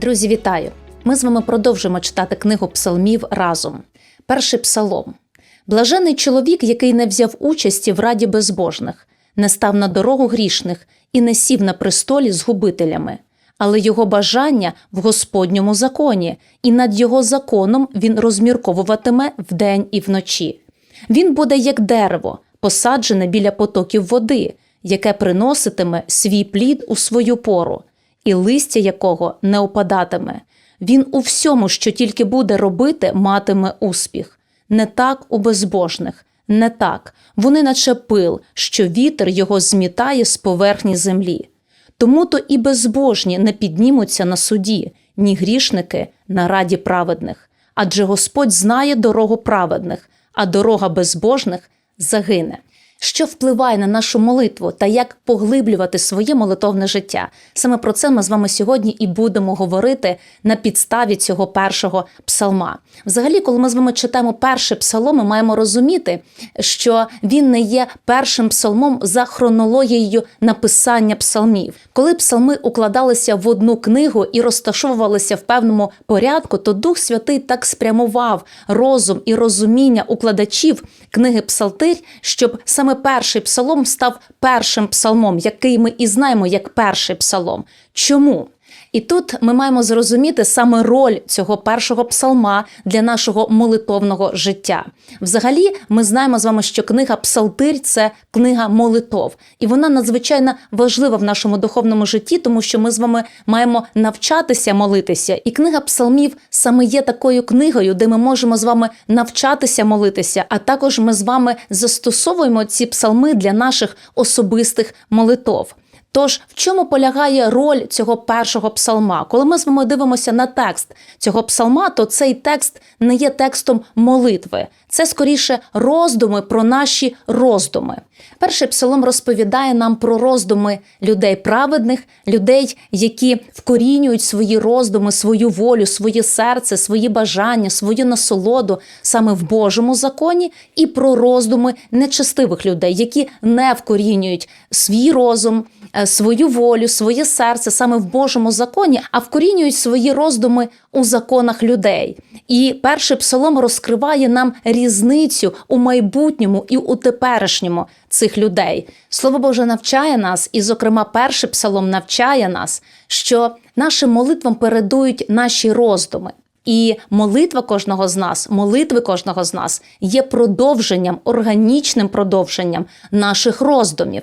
Друзі, вітаю! Ми з вами продовжимо читати книгу псалмів разом. Перший псалом. Блажений чоловік, який не взяв участі в раді безбожних, не став на дорогу грішних і не сів на престолі з губителями. Але його бажання в Господньому законі, і над його законом він розмірковуватиме вдень і вночі. Він буде як дерево, посаджене біля потоків води, яке приноситиме свій плід у свою пору, і листя якого не опадатиме. Він у всьому, що тільки буде робити, матиме успіх. Не так у безбожних, не так. Вони наче пил, що вітер його змітає з поверхні землі. Тому то і безбожні не піднімуться на суді, ні грішники на раді праведних. Адже Господь знає дорогу праведних, а дорога безбожних загине. Що впливає на нашу молитву та як поглиблювати своє молитовне життя? Саме про це ми з вами сьогодні і будемо говорити на підставі цього першого псалма. Взагалі, коли ми з вами читаємо перший псалом, ми маємо розуміти, що він не є першим псалмом за хронологією написання псалмів. Коли псалми укладалися в одну книгу і розташовувалися в певному порядку, то Дух Святий так спрямував розум і розуміння укладачів книги Псалтир, щоб саме перший псалом став першим псалмом, який ми і знаємо як перший псалом. Чому? І тут ми маємо зрозуміти саме роль цього першого псалма для нашого молитовного життя. Взагалі, ми знаємо з вами, що книга Псалтир це книга молитов, і вона надзвичайно важлива в нашому духовному житті, тому що ми з вами маємо навчатися молитися. І книга псалмів саме є такою книгою, де ми можемо з вами навчатися молитися, а також ми з вами застосовуємо ці псалми для наших особистих молитов. Тож, в чому полягає роль цього першого псалма? Коли ми з вами дивимося на текст цього псалма, то цей текст не є текстом молитви, це скоріше роздуми про наші роздуми. Перший псалом розповідає нам про роздуми людей праведних, людей, які вкорінюють свої роздуми, свою волю, своє серце, свої бажання, свою насолоду саме в Божому законі, і про роздуми нечестивих людей, які не вкорінюють свій розум, е, свою волю, своє серце саме в Божому законі, а вкорінюють свої роздуми у законах людей. І перший псалом розкриває нам різницю у майбутньому і у теперішньому цих людей. Слово Боже навчає нас, і, зокрема, перший псалом навчає нас, що нашим молитвам передують наші роздуми. І молитва кожного з нас, молитви кожного з нас є продовженням, органічним продовженням наших роздумів.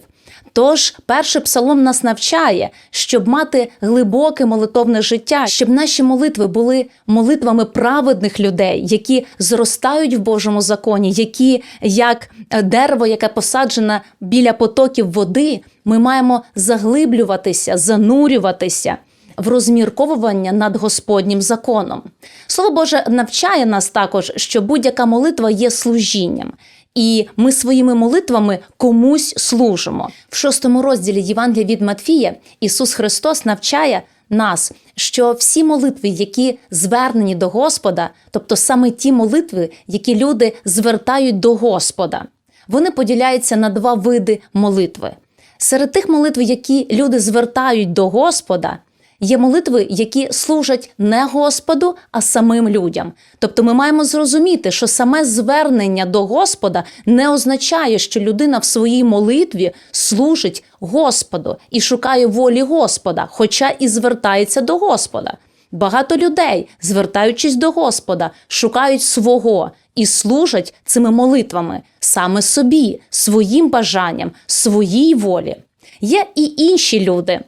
Тож перший псалом нас навчає, щоб мати глибоке молитовне життя, щоб наші молитви були молитвами праведних людей, які зростають в Божому законі, які як дерево, яке посаджене біля потоків води, ми маємо заглиблюватися, занурюватися. В розмірковування над Господнім законом. Слово Боже навчає нас також, що будь-яка молитва є служінням, і ми своїми молитвами комусь служимо. В шостому розділі Євангелія від Матфія Ісус Христос навчає нас, що всі молитви, які звернені до Господа, тобто саме ті молитви, які люди звертають до Господа, вони поділяються на два види молитви. Серед тих молитв, які люди звертають до Господа, Є молитви, які служать не Господу, а самим людям. Тобто ми маємо зрозуміти, що саме звернення до Господа не означає, що людина в своїй молитві служить Господу і шукає волі Господа, хоча і звертається до Господа. Багато людей, звертаючись до Господа, шукають свого і служать цими молитвами саме собі, своїм бажанням, своїй волі. Є і інші люди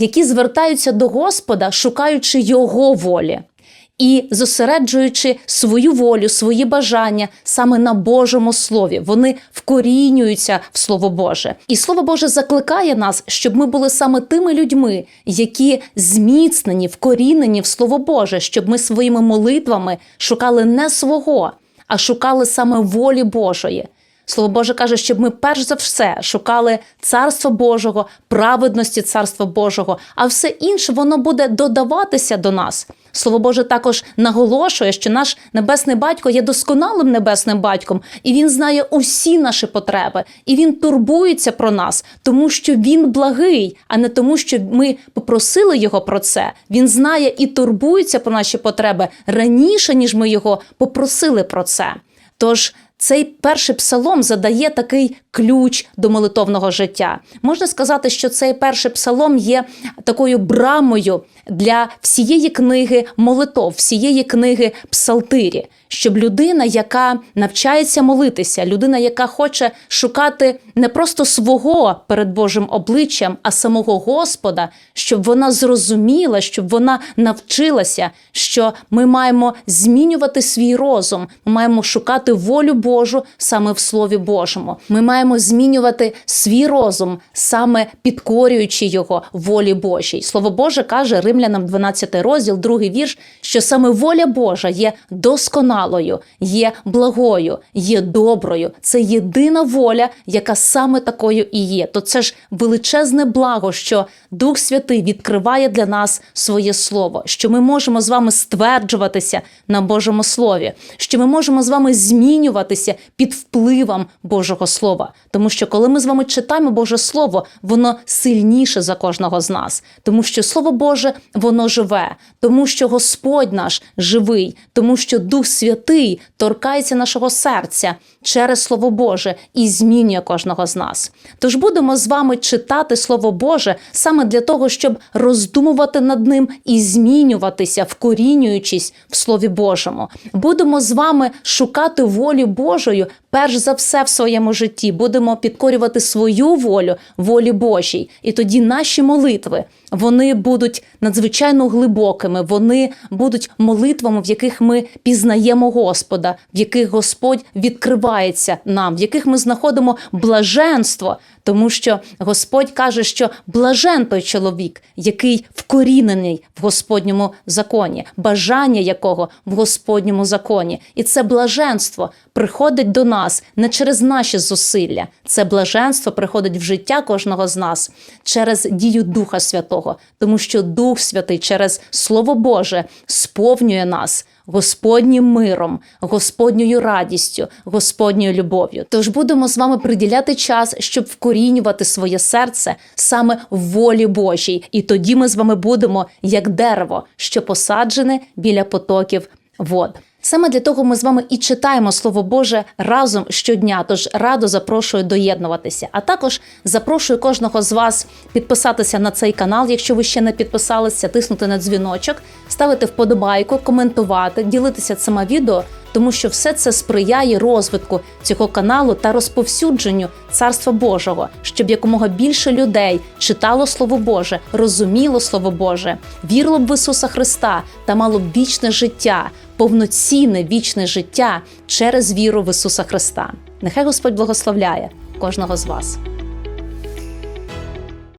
які звертаються до Господа, шукаючи Його волі і зосереджуючи свою волю, свої бажання саме на Божому слові. Вони вкорінюються в Слово Боже. І Слово Боже закликає нас, щоб ми були саме тими людьми, які зміцнені, вкорінені в Слово Боже, щоб ми своїми молитвами шукали не свого, а шукали саме волі Божої. Слово Боже каже, щоб ми перш за все шукали царство Божого, праведності царства Божого, а все інше воно буде додаватися до нас. Слово Боже також наголошує, що наш небесний батько є досконалим небесним батьком, і він знає усі наші потреби, і він турбується про нас, тому що він благий, а не тому, що ми попросили його про це. Він знає і турбується про наші потреби раніше, ніж ми його попросили про це. Тож цей перший псалом задає такий ключ до молитовного життя. Можна сказати, що цей перший псалом є такою брамою для всієї книги молитов, всієї книги псалтирі, щоб людина, яка навчається молитися, людина, яка хоче шукати не просто свого перед Божим обличчям, а самого Господа, щоб вона зрозуміла, щоб вона навчилася, що ми маємо змінювати свій розум, ми маємо шукати волю Божу саме в Слові Божому. Ми маємо змінювати свій розум, саме підкорюючи його волі Божій. Слово Боже каже Римлянам 12 розділ, другий вірш, що саме воля Божа є досконалою, є благою, є доброю. Це єдина воля, яка саме такою і є. То це ж величезне благо, що Дух Святий відкриває для нас своє слово, що ми можемо з вами стверджуватися на Божому Слові, що ми можемо з вами змінюватися під впливом Божого Слова. Тому що коли ми з вами читаємо Боже Слово, воно сильніше за кожного з нас, тому що Слово Боже воно живе, тому що Господь наш живий, тому що Дух Святий торкається нашого серця через Слово Боже і змінює кожного з нас. Тож будемо з вами читати Слово Боже саме для того, щоб роздумувати над ним і змінюватися, вкорінюючись в Слові Божому. Будемо з вами шукати волі Божою перш за все в своєму житті. Будемо підкорювати свою волю волі Божій. І тоді наші молитви вони будуть надзвичайно глибокими. Вони будуть молитвами, в яких ми пізнаємо Господа, в яких Господь відкривається нам, в яких ми знаходимо блаженство, тому що Господь каже, що блажен той чоловік, який вкорінений в Господньому законі, бажання якого в Господньому законі, і це блаженство приходить до нас не через наші зусилля. Це блаженство приходить в життя кожного з нас через дію Духа Святого, тому що Дух Святий через Слово Боже сповнює нас. Господнім миром, Господньою радістю, Господньою любов'ю. Тож будемо з вами приділяти час, щоб вкорінювати своє серце саме в волі Божій. І тоді ми з вами будемо як дерево, що посаджене біля потоків вод. Саме для того ми з вами і читаємо Слово Боже разом щодня. Тож радо запрошую доєднуватися. А також запрошую кожного з вас підписатися на цей канал, якщо ви ще не підписалися, тиснути на дзвіночок, ставити вподобайку, коментувати, ділитися цими відео, тому що все це сприяє розвитку цього каналу та розповсюдженню Царства Божого, щоб якомога більше людей читало Слово Боже, розуміло Слово Боже, вірило б в Ісуса Христа та мало б вічне життя, повноцінне вічне життя через віру в Ісуса Христа. Нехай Господь благословляє кожного з вас.